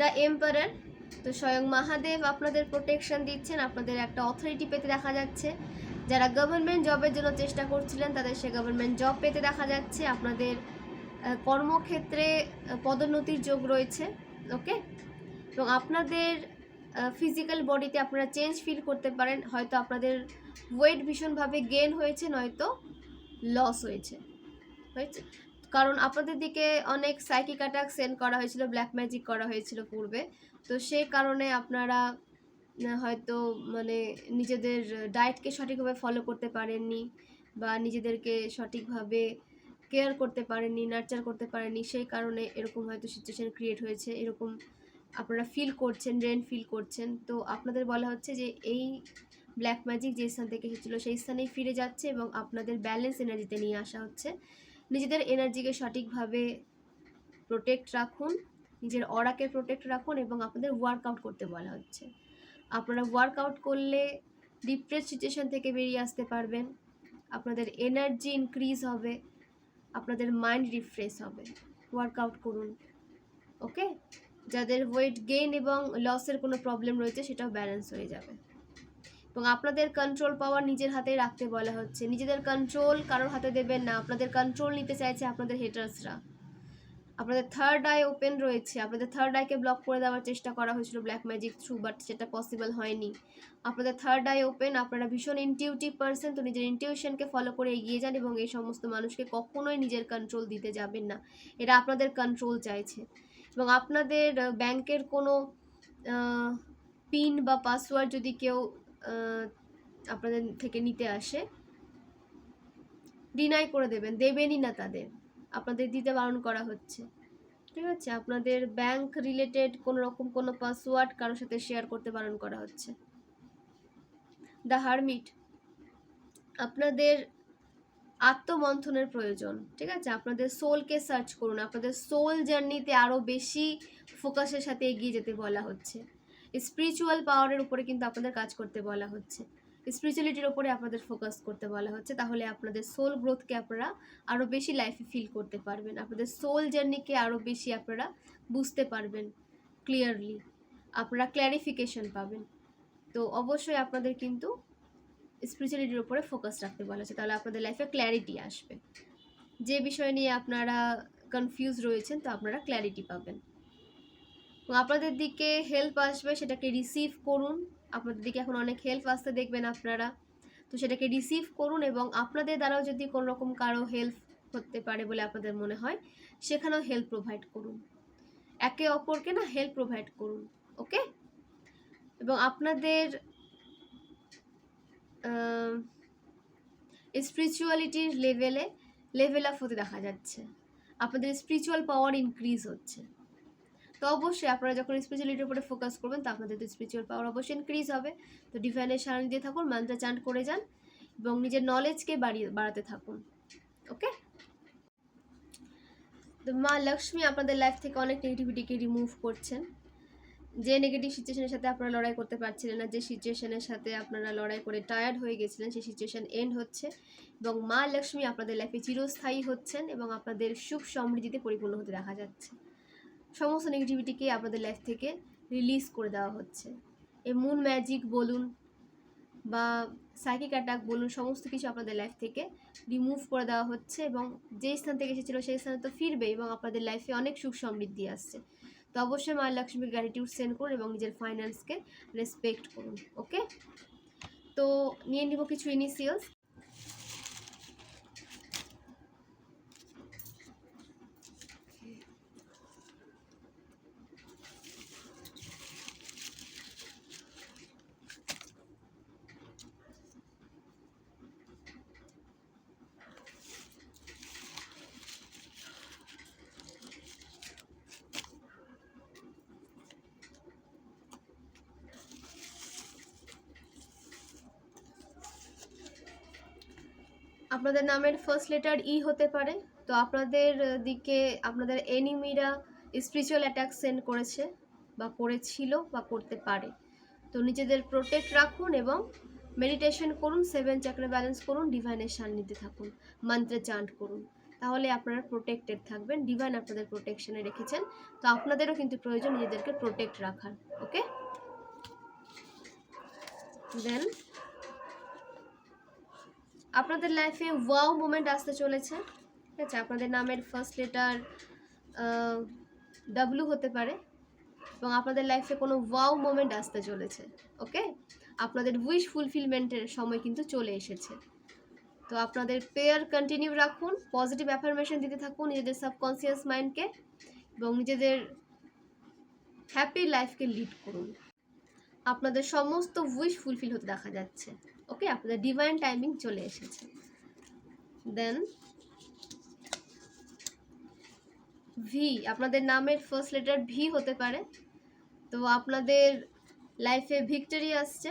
The emperor. তো স্বয়ং মহাদেব আপনাদের প্রোটেকশন দিচ্ছেন। আপনাদের একটা অথরিটি পেতে দেখা যাচ্ছে। যারা গভর্নমেন্ট জবের জন্য চেষ্টা করছিলেন, তাদের সে গভর্নমেন্ট জব পেতে দেখা যাচ্ছে। আপনাদের কর্মক্ষেত্রে পদোন্নতির যোগ রয়েছে। ওকে? এবং আপনাদের ফিজিক্যাল বডিতে আপনারা চেঞ্জ ফিল করতে পারেন। হয়তো আপনাদের ওয়েট ভীষণভাবে গেন হয়েছে, নয়তো লস হয়েছে। হয়েছে? কারণ আপনাদের দিকে অনেক সাইকিক অ্যাটাক সেন্ড করা হয়েছিল ব্ল্যাক ম্যাজিক করা হয়েছিল পূর্বে। তো সেই কারণে আপনারা হয়তো মানে নিজেদের ডায়েটকে সঠিকভাবে ফলো করতে পারেননি বা নিজেদেরকে সঠিকভাবে কেয়ার করতে পারেননি নার্চার করতে পারেননি, সেই কারণে এরকম হয়তো সিচুয়েশান ক্রিয়েট হয়েছে, এরকম আপনারা ফিল করছেন রেন ফিল করছেন। তো আপনাদের বলা হচ্ছে যে এই ব্ল্যাক ম্যাজিক যে স্থান থেকে এসেছিল, সেই স্থানেই ফিরে যাচ্ছে এবং আপনাদের ব্যালেন্স এনার্জিতে নিয়ে আসা হচ্ছে। নিজেদের এনার্জিকে সঠিকভাবে প্রোটেক্ট রাখুন, নিজের অরাকে প্রোটেক্ট রাখুন এবং আপনাদের ওয়ার্কআউট করতে বলা হচ্ছে। আপনারা ওয়ার্কআউট করলে ডিপ্রেস সিচুয়েশন থেকে বেরিয়ে আসতে পারবেন, আপনাদের এনার্জি ইনক্রিজ হবে, আপনাদের মাইন্ড রিফ্রেশ হবে। ওয়ার্কআউট করুন ওকে যাদের ওয়েট গেইন এবং লসের কোনো প্রবলেম রয়েছে, সেটাও ব্যালেন্স হয়ে যাবে। এবং আপনাদের কন্ট্রোল পাওয়ার নিজের হাতে রাখতে বলা হচ্ছে। নিজেদের কন্ট্রোল কারোর হাতে দেবেন না। আপনাদের কন্ট্রোল নিতে চাইছে আপনাদের হেটার্সরা আপনাদের থার্ড আই ওপেন রয়েছে। আপনাদের থার্ড আইকে ব্লক করে দেওয়ার চেষ্টা করা হয়েছিল ব্ল্যাক ম্যাজিক থ্রু বাট সেটা পসিবল হয়নি। আপনাদের থার্ড আই ওপেন আপনারা ভীষণ ইনটিউটিভ পার্সন তো নিজের ইনটিউশনকে ফলো করে এগিয়ে যান এবং এই সমস্ত মানুষকে কখনোই নিজের কন্ট্রোল দিতে যাবেন না। এরা আপনাদের কন্ট্রোল চাইছে। এবং আপনাদের ব্যাংকের কোনো পিন বা পাসওয়ার্ড যদি কেউ আপনাদের থেকে নিতে আসে। ডিনাই করে দেবেন, দেবেনই না তাদের। আপনাদের দিতে বারণ করা হচ্ছে। ঠিক আছে? আপনাদের ব্যাংক রিলেটেড কোনো রকম কোনো পাসওয়ার্ড কারোর সাথে শেয়ার করতে বারণ করা হচ্ছে। দ্য হারমিট আপনাদের আত্মমন্থনের প্রয়োজন। ঠিক আছে? আপনাদের সোলকে সার্চ করুন। আপনাদের সোল জার্নিতে আরও বেশি ফোকাসের সাথে এগিয়ে যেতে বলা হচ্ছে। স্পিরিচুয়াল পাওয়ারের উপরে কিন্তু আপনাদের কাজ করতে বলা হচ্ছে। স্পিরিচুয়ালিটির উপরে আপনাদের ফোকাস করতে বলা হচ্ছে, তাহলে আপনাদের সোল গ্রোথকে আপনারা আরও বেশি লাইফে ফিল করতে পারবেন। আপনাদের সোল জার্নিকে আরও বেশি আপনারা বুঝতে পারবেন ক্লিয়ারলি আপনারা ক্ল্যারিফিকেশন পাবেন। তো অবশ্যই আপনাদের কিন্তু স্পিরিচুয়ালিটির উপরে ফোকাস রাখতে বলা হচ্ছে, তাহলে আপনাদের লাইফে ক্ল্যারিটি আসবে। যে বিষয় নিয়ে আপনারা কনফিউজ রয়েছেন, তো আপনারা ক্ল্যারিটি পাবেন। আপনাদের দিকে হেল্প আসবে, সেটাকে রিসিভ করুন। আপনাদের দিকে এখন অনেক হেল্প আসতে দেখবেন আপনারা। তো সেটাকে রিসিভ করুন এবং আপনাদের দ্বারাও যদি কোনো রকম কারও হেল্প হতে পারে বলে আপনাদের মনে হয়, সেখানেও হেল্প প্রোভাইড করুন। একে অপরকে না হেল্প প্রোভাইড করুন ওকে এবং আপনাদের স্পিরিচুয়ালিটির লেভেলে লেভেল আপ হতে দেখা যাচ্ছে। আপনাদের স্পিরিচুয়াল পাওয়ার ইনক্রিজ হচ্ছে। তো অবশ্যই আপনারা যখন স্পিরিচুয়ালিটির উপরে ফোকাস করবেন, তো আপনাদের তো স্পিরিচুয়াল পাওয়ার অবশ্যই ইনক্রিজ হবে। তো ডিভাইনের সারণ দিয়ে থাকুন মান্ত্রা চান্ট করে যান এবং নিজের নলেজকে বাড়িয়ে, বাড়াতে থাকুন। ওকে তো মা লক্ষ্মী আপনাদের লাইফ থেকে অনেক নেগেটিভিটিকে রিমুভ করছেন। যে নেগেটিভ সিচুয়েশনের সাথে আপনারা লড়াই করতে পারছিলেন না, যে সিচুয়েশনের সাথে আপনারা লড়াই করে টায়ার্ড হয়ে গেছিলেন, সেই সিচুয়েশন এন্ড হচ্ছে এবং মা লক্ষ্মী আপনাদের লাইফে চিরস্থায়ী হচ্ছেন এবং আপনাদের সুখ সমৃদ্ধিতে পরিপূর্ণ হতে দেখা যাচ্ছে। সমস্ত নেগেটিভিটিকে আপনাদের লাইফ থেকে রিলিজ করে দেওয়া হচ্ছে। এই মুন ম্যাজিক বলুন বা সাইকিক অ্যাটাক বলুন, সমস্ত কিছু আপনাদের লাইফ থেকে রিমুভ করে দেওয়া হচ্ছে এবং যেই স্থান থেকে এসেছিল সেই স্থানে তো ফিরবে এবং আপনাদের লাইফে অনেক সুখ সমৃদ্ধি আসছে। তো অবশ্যই মা লক্ষ্মীর গ্র্যাটিটিউড সেন্ড করুন এবং নিজের ফাইন্যান্সকে রেসপেক্ট করুন ওকে তো নিয়ে নিব কিছু ইনিশিয়ালস আপনাদের নামের ফার্স্ট লেটার ই হতে পারে। তো আপনাদের দিকে আপনাদের এনিমিরা স্পিরিচুয়াল অ্যাটাক সেন্ড করেছে বা করেছিল বা করতে পারে। তো নিজেদের প্রোটেক্ট রাখুন এবং মেডিটেশন করুন সেভেন চাকরে ব্যালেন্স করুন ডিভাইনের সান্নিধ্যে থাকুন, মন্ত্রে চান্ট করুন। তাহলে আপনারা প্রোটেক্টেড থাকবেন ডিভাইন আপনাদের প্রোটেকশনে রেখেছেন। তো আপনাদেরও কিন্তু প্রয়োজন নিজেদেরকে প্রোটেক্ট রাখার ওকে দেন আপনাদের লাইফে ওয়াও মোমেন্ট আসতে চলেছে। ঠিক আছে? আপনাদের নামের ফার্স্ট লেটার ডাব্লু হতে পারে এবং আপনাদের লাইফে কোনো ওয়াও মোমেন্ট আসতে চলেছে ওকে আপনাদের উইশ ফুলফিলমেন্টের সময় কিন্তু চলে এসেছে। তো আপনাদের পেয়ার কন্টিনিউ রাখুন পজিটিভ অ্যাফার্মেশন দিতে থাকুন নিজেদের সাবকনসিয়াস মাইন্ডকে এবং নিজেদের হ্যাপি লাইফকে লিড করুন। আপনাদের সমস্ত উইশ ফুলফিল হতে দেখা যাচ্ছে। ওকে আপনাদের ডিভাইন টাইমিং চলে এসেছে। দেন ভি আপনাদের নামের ফার্স্ট লেটার ভি হতে পারে। তো আপনাদের লাইফে ভিক্টরি আসছে।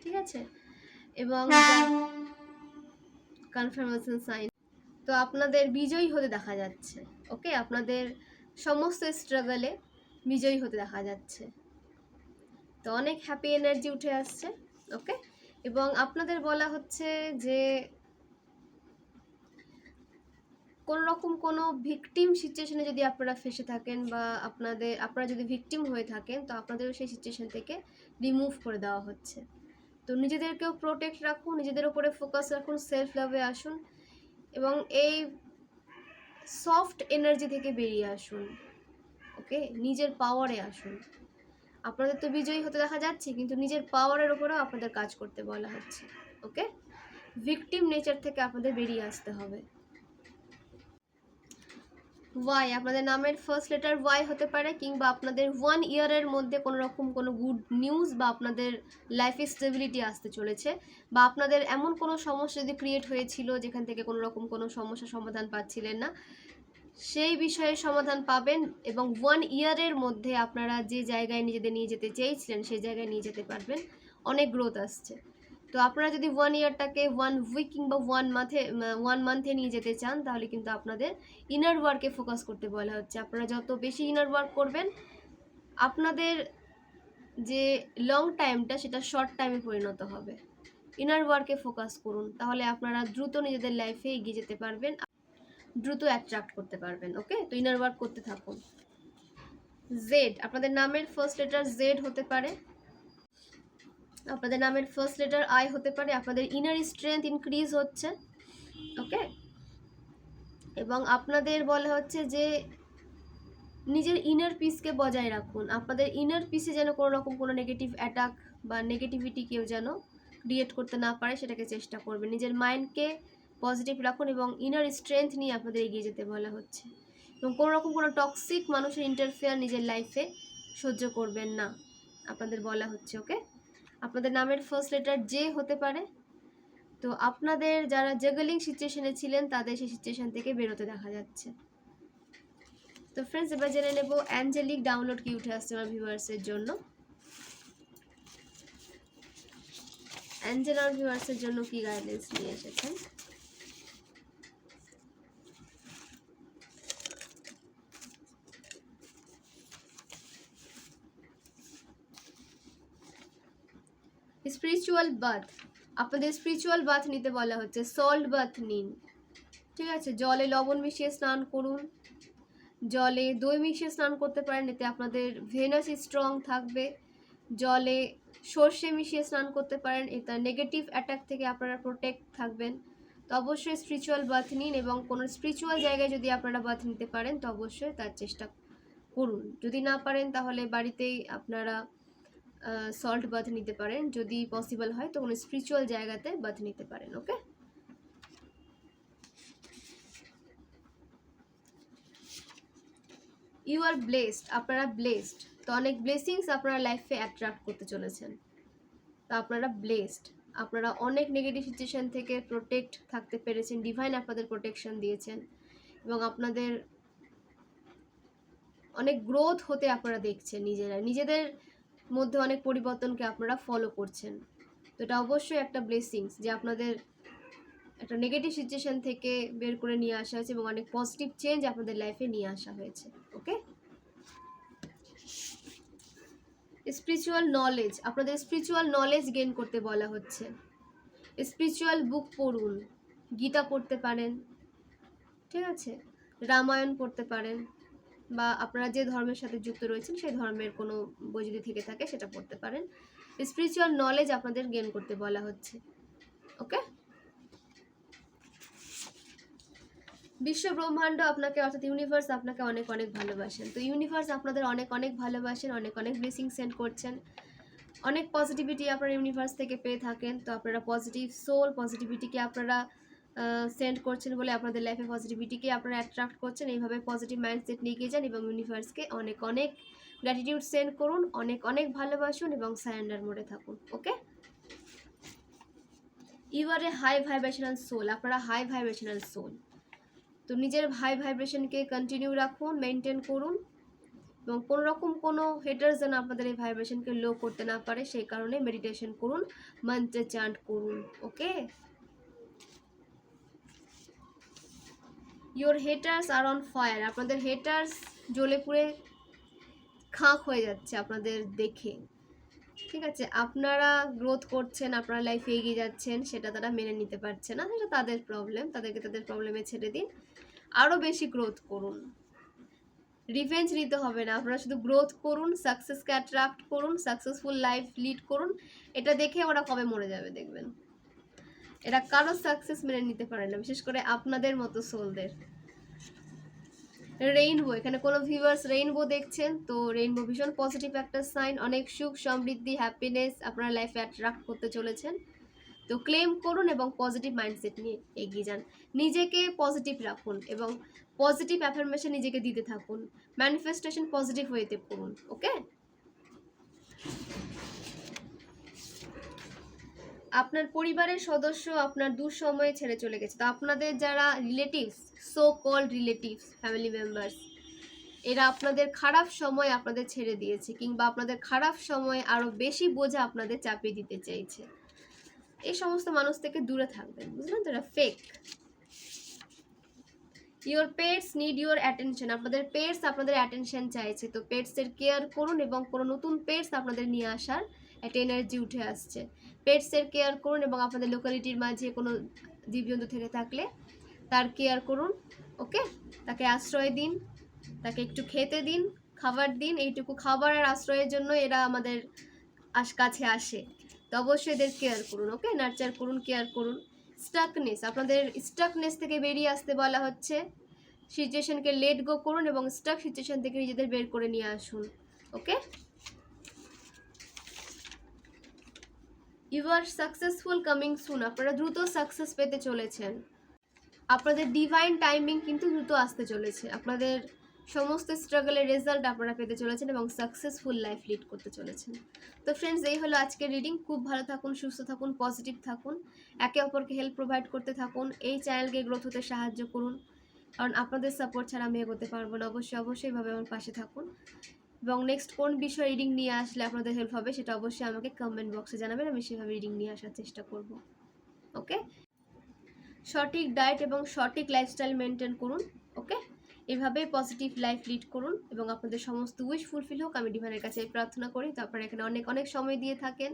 ঠিক আছে? এবং কনফার্মেশন সাইন তো আপনাদের বিজয়ী হতে দেখা যাচ্ছে। ওকে আপনাদের সমস্ত স্ট্রাগলে বিজয়ী হতে দেখা যাচ্ছে। তো অনেক হ্যাপি এনার্জি উঠে আসছে ওকে এবং আপনাদের বলা হচ্ছে যে কোনো রকম কোনো ভিকটিম সিচুয়েশনে যদি আপনারা ফেসে থাকেন বা আপনাদের, আপনারা যদি ভিকটিম হয়ে থাকেন, তো আপনাদেরও সেই সিচুয়েশন থেকে রিমুভ করে দেওয়া হচ্ছে। তো নিজেদেরকেও প্রোটেক্ট রাখুন, নিজেদের উপরে ফোকাস রাখুন সেলফ লাভে আসুন এবং এই সফট এনার্জি থেকে বেরিয়ে আসুন ওকে নিজের পাওয়ারে আসুন। আপনাদের তো বিজয়ী হতে দেখা যাচ্ছে, কিন্তু নিজের পাওয়ারের উপরেও আপনাদের কাজ করতে বলা হচ্ছে, ওকে? ভিকটিম নেচার থেকে আপনাদের বেরিয়ে আসতে হবে। ওয়াই আপনাদের নামের ফার্স্ট লেটার ওয়াই হতে পারে, কিংবা আপনাদের ওয়ান ইয়ারের মধ্যে কোনো রকম কোনো গুড নিউজ বা আপনাদের লাইফে স্টেবিলিটি আসতে চলেছে, বা আপনাদের এমন কোনো সমস্যা যদি ক্রিয়েট হয়েছিল, যেখান থেকে কোনো রকম কোনো সমস্যা সমাধান পাচ্ছিলেন না সেই বিষয়ে সমাধান পাবেন এবং ওয়ান ইয়ারের মধ্যে আপনারা যে জায়গায় নিজেদের নিয়ে যেতে চেয়েছিলেন, সেই জায়গায় নিয়ে যেতে পারবেন। অনেক গ্রোথ আসছে। তো আপনারা যদি ওয়ান ইয়ারটাকে ওয়ান উইক কিংবা ওয়ান মান্থে ওয়ান মান্থে নিয়ে যেতে চান, তাহলে কিন্তু আপনাদের ইনার ওয়ার্কে ফোকাস করতে বলা হচ্ছে। আপনারা যত বেশি ইনার ওয়ার্ক করবেন, আপনাদের যে লং টাইমটা সেটা শর্ট টাইমে পরিণত হবে। ইনার ওয়ার্কে ফোকাস করুন। তাহলে আপনারা দ্রুত নিজেদের লাইফে এগিয়ে যেতে পারবেন। দ্রুত অ্যাট্রাক্ট করতে পারবেন ওকে তো ইনার ওয়ার্ক করতে থাকুন। জেড আপনাদের নামের ফার্স্ট লেটার জেড হতে পারে। আপনাদের নামের ফার্স্ট লেটার আই হতে পারে। আপনাদের ইনার স্ট্রেংথ ইনক্রিজ হচ্ছে ওকে এবং আপনাদের বলা হচ্ছে যে নিজের ইনার পিসকে বজায় রাখুন। আপনাদের ইনার পিসে যেন কোনো রকম কোনো নেগেটিভ অ্যাটাক বা নেগেটিভিটি কেউ যেন ক্রিয়েট করতে না পারে, সেটাকে চেষ্টা করবেন। নিজের মাইন্ডকে পজিটিভ রাখুন এবং ইনার স্ট্রেংথ নিয়ে আপনাদের এগিয়ে যেতে বলা হচ্ছে। এবং কোনো রকম কোনো টক্সিক মানুষের ইন্টারফেয়ার নিজের লাইফে সহ্য করবেন না, আপনাদের বলা হচ্ছে ওকে আপনাদের নামের ফার্স্ট লেটার জে হতে পারে। তো আপনাদের যারা জাগলিং সিচুয়েশনে ছিলেন, তাদের সেই সিচুয়েশন থেকে বেরোতে দেখা যাচ্ছে। তো ফ্রেন্ডস এবার জেনে নেব অ্যাঞ্জেলিক ডাউনলোড কি উঠে আসছে আমার ভিউয়ার্সের জন্য? অ্যাঞ্জেলার ভিউয়ার্সের জন্য কি গাইডেন্স নিয়ে এসেছেন? স্পিরিচুয়াল বাথ আপনাদের স্পিরিচুয়াল বাথ নিতে বলা হচ্ছে। সল্ট বাথ নিন। ঠিক আছে? জলে লবণ মিশিয়ে স্নান করুন। জলে দই মিশিয়ে স্নান করতে পারেন, এতে আপনাদের ভেনাস স্ট্রং থাকবে। জলে সর্ষে মিশিয়ে স্নান করতে পারেন, এটা নেগেটিভ অ্যাটাক থেকে আপনারা প্রোটেক্ট থাকবেন। তো অবশ্যই স্পিরিচুয়াল বাথ নিন এবং কোনো স্পিরিচুয়াল জায়গায় যদি আপনারা বাথ নিতে পারেন, তো অবশ্যই তার চেষ্টা করুন। যদি না পারেন, তাহলে বাড়িতেই আপনারা সল্ট বাথ নিতে পারেন। যদি পসিবল হয়, তো কোনো স্পিরিচুয়াল জায়গাতে বাথ নিতে পারেন ওকে ইউ আর ব্লেসড আপনারা ব্লেসড তো অনেক ব্লেসিংস আপনারা লাইফে অ্যাট্রাক্ট করতে চলেছেন। তো আপনারা ব্লেসড আপনারা অনেক নেগেটিভ সিচুয়েশন থেকে প্রোটেক্ট থাকতে পেরেছেন ডিভাইন আপনাদের প্রোটেকশন দিয়েছেন। এবং আপনাদের অনেক গ্রোথ হতে আপনারা দেখছেন নিজেরা। নিজেদের মধ্যে অনেক পরিবর্তনকে আপনারা ফলো করছেন। তো এটা অবশ্যই একটা ব্লেসিংস যে আপনাদের একটা নেগেটিভ সিচুয়েশন থেকে বের করে নিয়ে আসা হয়েছে এবং অনেক পজিটিভ চেঞ্জ আপনাদের লাইফে নিয়ে আসা হয়েছে ওকে স্পিরিচুয়াল নলেজ আপনাদের স্পিরিচুয়াল নলেজ গেইন করতে বলা হচ্ছে। স্পিরিচুয়াল বুক পড়ুন, গীতা পড়তে পারেন, ঠিক আছে? রামায়ণ পড়তে পারেন বা আপনারা যে ধর্মের সাথে যুক্ত রয়েছেন, সেই ধর্মের কোনো বই যদি থেকে থাকে, সেটা পড়তে পারেন। স্পিরিচুয়াল নলেজ আপনাদের গেন করতে বলা হচ্ছে। ওকে বিশ্ব ব্রহ্মাণ্ড আপনাকে, অর্থাৎ ইউনিভার্স আপনাকে অনেক অনেক ভালোবাসেন। তো ইউনিভার্স আপনাদের অনেক অনেক ভালোবাসেন, অনেক অনেক ব্লেসিং সেন্ড করছেন। অনেক পজিটিভিটি আপনারা ইউনিভার্স থেকে পেয়ে থাকেন। তো আপনারা পজিটিভ সোল পজিটিভিটিকে আপনারা সেন্ড করছেন বলে আপনাদের লাইফে পজিটিভিটিকে আপনারা অ্যাট্রাক্ট করছেন। এইভাবে পজিটিভ মাইন্ডসেট নিয়ে গিয়ে যান এবং ইউনিভার্সকে অনেক অনেক গ্র্যাটিটিউড সেন্ড করুন, অনেক অনেক ভালোবাসুন এবং সারেন্ডার মোডে থাকুন okay you are a high vibrational soul আপনারা হাই ভাইব্রেশনাল সোল তো নিজের হাই ভাইব্রেশনকে কন্টিনিউ রাখুন মেনটেন করুন এবং কোনো রকম কোনো হেটার্স যেন আপনাদের এই ভাইব্রেশনকে লো করতে না পারে, সেই কারণে মেডিটেশন করুন মন্ত্রে চান্ট করুন okay your haters are on fire আপনাদের হেটার্স জ্বলে পুড়ে খাঁক হয়ে যাচ্ছে আপনাদের দেখে। ঠিক আছে? আপনারা গ্রোথ করছেন, আপনারা লাইফে এগিয়ে যাচ্ছেন, সেটা তারা মেনে নিতে পারছে না। সেটা তাদের প্রবলেম তাদেরকে তাদের প্রবলেমে ছেড়ে দিন। আরও বেশি গ্রোথ করুন। রিভেঞ্জ নিতে হবে না। আপনারা শুধু গ্রোথ করুন সাকসেসকে অ্যাট্রাক্ট করুন সাকসেসফুল লাইফ লিড করুন। এটা দেখে ওরা কবে মরে যাবে, দেখবেন। এরা কারও সাকসেস মেনে নিতে পারে না, বিশেষ করে আপনাদের মতো সোলদের রেইনবো এখানে কোনো ভিউয়ার্স রেইনবো দেখছেন, তো রেইনবো ভীষণ পজিটিভ একটা সাইন অনেক সুখ, সমৃদ্ধি হ্যাপিনেস আপনার লাইফে অ্যাট্রাক্ট করতে চলেছেন। তো ক্লেম করুন এবং পজিটিভ মাইন্ডসেট নিয়ে এগিয়ে যান। নিজেকে পজিটিভ রাখুন এবং পজিটিভ অ্যাফার্মেশন নিজেকে দিতে থাকুন। ম্যানিফেস্টেশন পজিটিভ ওয়েতে করুন ওকে আপনার পরিবারের সদস্য আপনার দুঃসময়ে ছেড়ে চলে গেছে। তো আপনাদের যারা relatives so called relatives family members এরা আপনাদের খারাপ সময় আপনাদের ছেড়ে দিয়েছে কিংবা আপনাদের খারাপ সময় আরও বেশি বোঝা আপনাদের চাপিয়ে দিতে চাইছে। এই সমস্ত মানুষ থেকে দূরে থাকবেন, বুঝলেন তো? এটা fake your pets need your attention আপনাদের পেটস আপনাদের অ্যাটেনশন চাইছে। তো পেটসের কেয়ার করুন এবং কোনো নতুন পেটস আপনাদের নিয়ে আসার একটা এনার্জি উঠে আসছে। পেটসের কেয়ার করুন এবং আপনাদের লোকালিটির মাঝে কোনো জীবজন্তু থেকে থাকলে তার কেয়ার করুন, ওকে? তাকে আশ্রয় দিন, তাকে একটু খেতে দিন, খাবার দিন, এইটুকু খাবার আর আশ্রয়ের জন্য এরা আমাদের আশ কাছে আসে। তো অবশ্যই এদের কেয়ার করুন, ওকে? নার্চার করুন, কেয়ার করুন। স্টাকনেস, আপনাদের স্টাকনেস থেকে বেরিয়ে আসতে বলা হচ্ছে। সিচুয়েশনকে লেট গো করুন এবং স্টাক সিচুয়েশন থেকে নিজেদের বের করে নিয়ে আসুন, okay? You are successful coming soon আপনারা দ্রুত সাকসেস পেতে চলেছেন। আপনাদের ডিভাইন টাইমিং কিন্তু দ্রুত আসতে চলেছে। আপনাদের সমস্ত স্ট্রাগলের রেজাল্ট আপনারা পেতে চলেছেন এবং সাকসেসফুল লাইফ লিড করতে চলেছেন। তো ফ্রেন্ডস এই হলো আজকের রিডিং খুব ভালো থাকুন, সুস্থ থাকুন পজিটিভ থাকুন। একে অপরকে হেল্প প্রোভাইড করতে থাকুন। এই চ্যানেলকে গ্রোথ হতে সাহায্য করুন। কারণ আপনাদের সাপোর্ট ছাড়া আমি এগোতে পারব না। অবশ্যই অবশ্যই এভাবে আমার পাশে থাকুন। এবং নেক্সট কোন বিষয় রিডিং নিয়ে আসলে আপনাদের হেল্প হবে সেটা অবশ্যই আমাকে কমেন্ট বক্সে জানাবেন, আমি সেভাবে রিডিং নিয়ে আসার চেষ্টা করব। ওকে সঠিক ডায়েট এবং সঠিক লাইফস্টাইল মেনটেন করুন ওকে এভাবে পজিটিভ লাইফ লিড করুন এবং আপনাদের সমস্ত উইশ ফুলফিল হোক, আমি ডিভানের কাছে প্রার্থনা করি। তো আপনারা এখানে অনেক অনেক সময় দিয়ে থাকেন,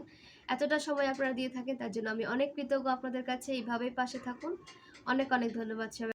এতটা সময় আপনারা দিয়ে থাকেন, তার জন্য আমি অনেক কৃতজ্ঞ আপনাদের কাছে। এইভাবেই পাশে থাকুন। অনেক অনেক ধন্যবাদ